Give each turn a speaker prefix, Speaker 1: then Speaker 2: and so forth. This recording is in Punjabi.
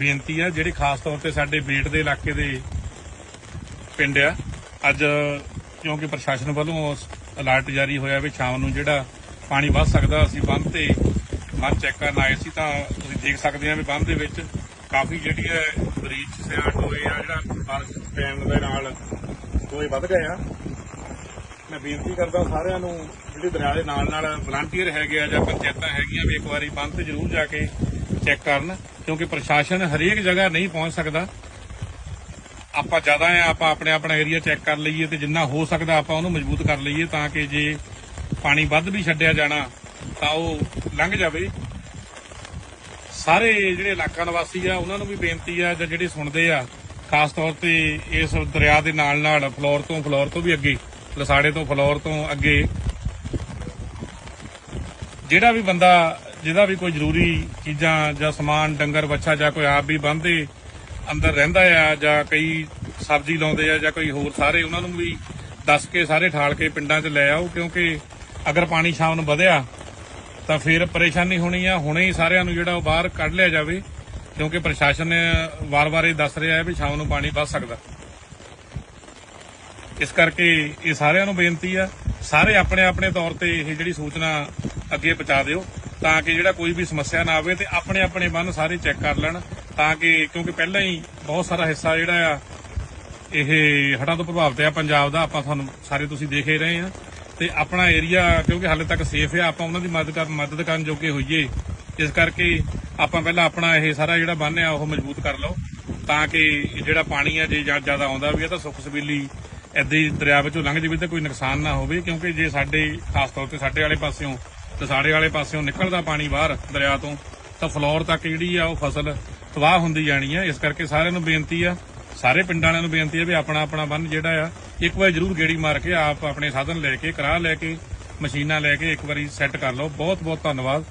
Speaker 1: ਬੇਨਤੀ ਆ, ਜਿਹੜੇ ਖਾਸ ਤੌਰ ਤੇ ਸਾਡੇ ਬੇਟ ਦੇ ਇਲਾਕੇ ਦੇ ਪਿੰਡ ਆ, ਅੱਜ ਕਿਉਂਕਿ ਪ੍ਰਸ਼ਾਸਨ ਵੱਲੋਂ ਅਲਰਟ ਜਾਰੀ ਹੋਇਆ ਵੀ ਸ਼ਾਮ ਨੂੰ ਜਿਹੜਾ ਪਾਣੀ ਵੱਧ ਸਕਦਾ, ਅਸੀਂ ਬੰਦ ਤੇ ਮਰ ਚੈੱਕ ਕਰਨ ਆਏ ਸੀ, ਤਾਂ ਤੁਸੀਂ ਦੇਖ ਸਕਦੇ ਆ ਵੀ ਬੰਦ ਦੇ ਵਿੱਚ ਕਾਫੀ ਜਿਹੜੀ ਹੈ ਬਰੀਚ ਸਿਆਟ ਹੋਏ ਆ, ਜਿਹੜਾ ਬਾਰਿਸ਼ ਪੈਣ ਦੇ ਨਾਲ ਟੋਏ ਵੱਧ ਗਏ ਆ। ਮੈਂ ਬੇਨਤੀ ਕਰਦਾ ਸਾਰਿਆਂ ਨੂੰ, ਜਿਹੜੇ ਦਰਿਆ ਦੇ ਨਾਲ ਨਾਲ ਵਲੰਟੀਅਰ ਹੈਗੇ ਆ ਜਾਂ ਪੰਚਾਇਤਾਂ ਹੈਗੀਆਂ, ਵੀ ਇੱਕ ਵਾਰੀ ਬੰਦ ਤੇ ਜ਼ਰੂਰ ਜਾ ਕੇ ਚੈੱਕ ਕਰਨ। ਕਿਉਂਕਿ ਪ੍ਰਸ਼ਾਸਨ ਹਰੇਕ ਜਗ੍ਹਾ ਨਹੀਂ ਪਹੁੰਚ ਸਕਦਾ। ਆਪਾਂ ਜ਼ਿਆਦਾ ਆ ਆਪਾਂ ਆਪਣੇ ਆਪਣਾ ਏਰੀਆ ਚੈੱਕ ਕਰ ਲਈਏ ਤੇ ਜਿੰਨਾ ਹੋ ਸਕਦਾ ਆਪਾਂ ਉਹਨੂੰ ਮਜ਼ਬੂਤ ਕਰ ਲਈਏ ਤਾਂ ਕਿ ਜੇ ਪਾਣੀ ਵੱਧ ਵੀ ਛੱਡਿਆ ਜਾਣਾ, ਤਾਂ ਉਹ ਲੰਘ ਜਾਵੇ। ਸਾਰੇ ਜਿਹੜੇ ਇਲਾਕਾ ਨਿਵਾਸੀ ਆ, ਉਹਨਾਂ ਨੂੰ ਵੀ ਬੇਨਤੀ ਆ, ਜਾਂ ਜਿਹੜੇ ਸੁਣਦੇ ਆ, ਖਾਸ ਤੌਰ ਤੇ ਇਸ ਦਰਿਆ ਦੇ ਨਾਲ ਨਾਲ ਫਲੋਰ ਤੋਂ ਫਲੋਰ ਤੋਂ ਵੀ ਅੱਗੇ, ਲਸਾੜੇ ਤੋਂ ਫਲੋਰ ਤੋਂ ਅੱਗੇ, ਜਿਹੜਾ ਵੀ ਬੰਦਾ ਜਿਹਦਾ ਵੀ ਕੋਈ ਜ਼ਰੂਰੀ ਚੀਜ਼ਾਂ ਜਾਂ ਸਮਾਨ, ਡੰਗਰ, ਵੱਛਾ ਜਾਂ ਕੋਈ ਆਪ ਵੀ ਬੰਦੇ ਅੰਦਰ ਰਹਿੰਦਾ ਆ ਜਾਂ ਕਈ ਸਬਜ਼ੀ ਲਾਉਂਦੇ ਆ ਜਾਂ ਕੋਈ ਹੋਰ ਸਾਰੇ ਉਹਨਾਂ ਨੂੰ ਵੀ ਦੱਸ ਕੇ ਸਾਰੇ ਠਾਲ ਕੇ ਪਿੰਡਾਂ 'ਚ ਲੈ ਆਓ ਕਿਉਂਕਿ ਅਗਰ ਪਾਣੀ ਸ਼ਾਮ ਨੂੰ ਵਧਿਆ ਤਾਂ ਫਿਰ ਪਰੇਸ਼ਾਨੀ ਹੋਣੀ ਆ। ਹੁਣੇ ਹੀ ਸਾਰਿਆਂ ਨੂੰ ਜਿਹੜਾ ਉਹ ਬਾਹਰ ਕੱਢ ਲਿਆ ਜਾਵੇ ਕਿਉਂਕਿ ਪ੍ਰਸ਼ਾਸਨ ਨੇ ਵਾਰ-ਵਾਰ ਇਹ ਦੱਸ ਰਿਹਾ ਹੈ ਵੀ ਸ਼ਾਮ ਨੂੰ ਪਾਣੀ ਵੱਧ ਸਕਦਾ। ਇਸ ਕਰਕੇ ਇਹ ਸਾਰਿਆਂ ਨੂੰ ਬੇਨਤੀ ਆ, ਸਾਰੇ ਆਪਣੇ ਆਪਣੇ ਤੌਰ ਤੇ ਇਹ ਜਿਹੜੀ ਸੂਚਨਾ ਅੱਗੇ ਪਹੁੰਚਾ ਦਿਓ। ਤਾਂ ਕਿ ਜਿਹੜਾ ਕੋਈ ਵੀ ਸਮੱਸਿਆ ਨਾ ਆਵੇ ਤੇ ਆਪਣੇ ਆਪਣੇ ਬੰਨ ਸਾਰੇ ਚੈੱਕ ਕਰ ਲੈਣ ਤਾਂ ਕਿ ਕਿਉਂਕਿ ਪਹਿਲਾਂ ਹੀ ਬਹੁਤ ਸਾਰਾ ਹਿੱਸਾ ਜਿਹੜਾ ਆ, ਇਹ ਹੜ੍ਹਾਂ ਤੋਂ ਪ੍ਰਭਾਵਿਤ ਆ ਪੰਜਾਬ ਦਾ, ਆਪਾਂ ਤੁਹਾਨੂੰ ਸਾਰੇ ਤੁਸੀਂ ਦੇਖ ਹੀ ਰਹੇ ਆ। ਤੇ ਆਪਣਾ ਏਰੀਆ ਕਿਉਂਕਿ ਹਾਲੇ ਤੱਕ ਸੇਫ ਆ, ਆਪਾਂ ਉਹਨਾਂ ਦੀ ਮਦਦ ਕਰਨ ਮਦਦ ਕਰਨ ਜੋਗੇ ਹੋਈਏ। ਇਸ ਕਰਕੇ ਆਪਾਂ ਪਹਿਲਾਂ ਆਪਣਾ ਇਹ ਸਾਰਾ ਜਿਹੜਾ ਬੰਨ ਆ, ਉਹ ਮਜ਼ਬੂਤ ਕਰ ਲਓ। ਤਾਂ ਕਿ ਜਿਹੜਾ ਪਾਣੀ ਆ, ਜੇ ਜਾਂ ਜ਼ਿਆਦਾ ਆਉਂਦਾ ਵੀ ਆ ਤਾਂ ਸੁੱਖ ਸਬੀਲੀ ਏਦਾਂ ਹੀ ਦਰਿਆ ਵਿੱਚੋਂ ਲੰਘ ਜਾਵੇ ਤਾਂ ਕੋਈ ਨੁਕਸਾਨ ਨਾ ਹੋਵੇ, ਕਿਉਂਕਿ ਜੇ ਸਾਡੇ, ਖਾਸ ਤੌਰ ਤੇ ਸਾਡੇ ਵਾਲੇ ਪਾਸਿਓਂ ਤਸਾੜੇ ਵਾਲੇ ਪਾਸਿਓਂ ਨਿਕਲਦਾ ਪਾਣੀ ਬਾਹਰ ਦਰਿਆ ਤੋਂ, ਤਾਂ ਫਲੋਰ ਤੱਕ ਜਿਹੜੀ ਆ ਉਹ ਫਸਲ ਤਬਾਹ ਹੁੰਦੀ ਜਾਣੀ ਆ। ਇਸ ਕਰਕੇ ਸਾਰਿਆਂ ਨੂੰ ਬੇਨਤੀ ਆ, ਸਾਰੇ ਪਿੰਡਾਂ ਵਾਲਿਆਂ ਨੂੰ ਬੇਨਤੀ ਆ ਵੀ ਆਪਣਾ ਆਪਣਾ ਬੰਨ ਜਿਹੜਾ ਆ, ਇੱਕ ਵਾਰ ਜ਼ਰੂਰ ਗੇੜੀ ਮਾਰ ਕੇ ਆਪ ਆਪਣੇ ਸਾਧਨ ਲੈ ਕੇ, ਕਰਾਹ ਲੈ ਕੇ, ਮਸ਼ੀਨਾਂ ਲੈ ਕੇ ਇੱਕ ਵਾਰੀ ਸੈੱਟ ਕਰ ਲਓ। ਬਹੁਤ ਬਹੁਤ ਧੰਨਵਾਦ।